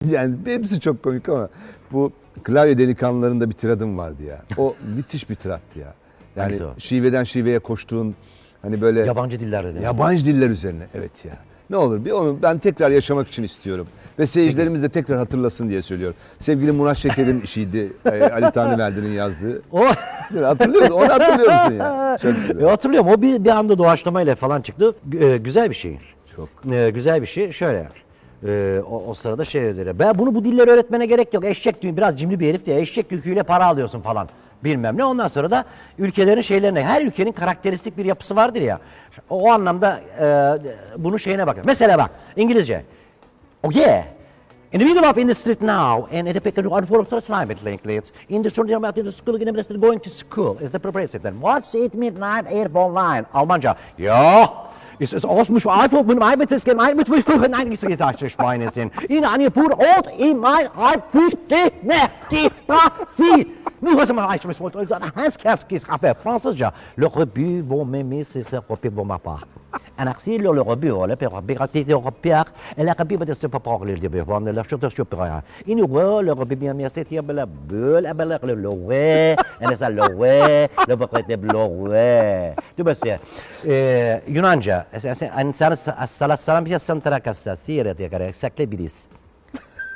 Yani hepsi çok komik ama bu klavye delikanlılarında bir tiradım vardı ya. O müthiş bir tirattı ya. Yani Hangisi o? şiveden şiveye koştuğun hani böyle Yabancı dillerde de. yabancı diller üzerine. Evet ya. Ne olur bir onu ben tekrar yaşamak için istiyorum. Ve seyircilerimiz de tekrar hatırlasın diye söylüyorum. Sevgili Murat Şeker'in işiydi. e, Ali Tanrıverdi'nin yazdığı. O Hatırlıyor musun? Onu hatırlıyor musun ya? Çok güzel. E, hatırlıyorum o bir, bir anda doğaçlamayla falan çıktı. G- e, güzel bir şey. Çok. E, güzel bir şey. Şöyle. E, o, o sırada şey dedi. Ben bunu bu dilleri öğretmene gerek yok. Eşek diyor. Biraz cimri bir herif diye eşek yüküyle para alıyorsun falan. Bilmem ne. Ondan sonra da ülkelerin şeylerine, her ülkenin karakteristik bir yapısı vardır ya. O, o anlamda e, bunun şeyine bakın. Mesela bak İngilizce. Oh yeah. In the middle of in the street now, and it picked up for the climate lately. In the street about the school, going to school. Is the preparation then? What's it midnight, eight for nine? Almanca. ist es aus dem Schweinfurt mit meinem das gemeint mit mich kuchen eigentlich so gedacht, Schweine sind. In Angebot, Ort, in mein Alt, die, die, die, die, die, Nous was mal ich muss wollte sagen Hans Kaskis café Fransızca. Le rebut vont m'aimer c'est ça pour pour ma part. أنا le le rebut ولا بيغطي européen elle a rebut بده se pas parler de بيفون la chose de supérieur. Il nous le rebut bien merci c'est bela bul abela le lowe أنا ça lowe le بقيت بلوwe. Tu bas e, Yunanca en sana sala salam bir santara kassa sire diye kare sakle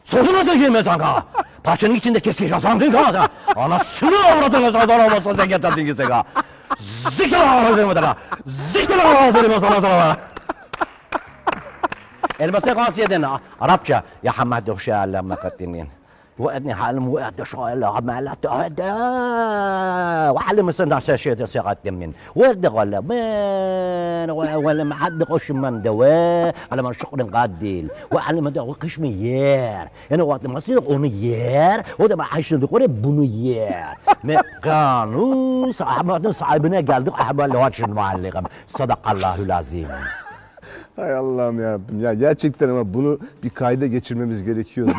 kazandan? Sözüne söyleyeyim sana. Parçanın içinde keski yazandın ka. Anasını avradın kazandan olmasın sen getirdin ki seka. Zikir ağzını mı da? Zikir ağzını mı sana da? المسيح قاسية دنا عربشة يا حماد وشاء لما كتنين وأدني حالم وقعد شوية لا عملت هدا وعلم سنة شاشة سيغات من ورد غلا من ولا ما حد قش من دواء على ما شغل قاديل وعلم ده وقش ميار أنا وقت ما صير قونيار وده ما عايش ندخل بنيار مكانو صاحبنا صاحبنا قال دق أحبال لواتش المعلقة صدق الله العظيم Hay Allah'ım ya. Ya gerçekten ama bunu bir kayda geçirmemiz gerekiyordu.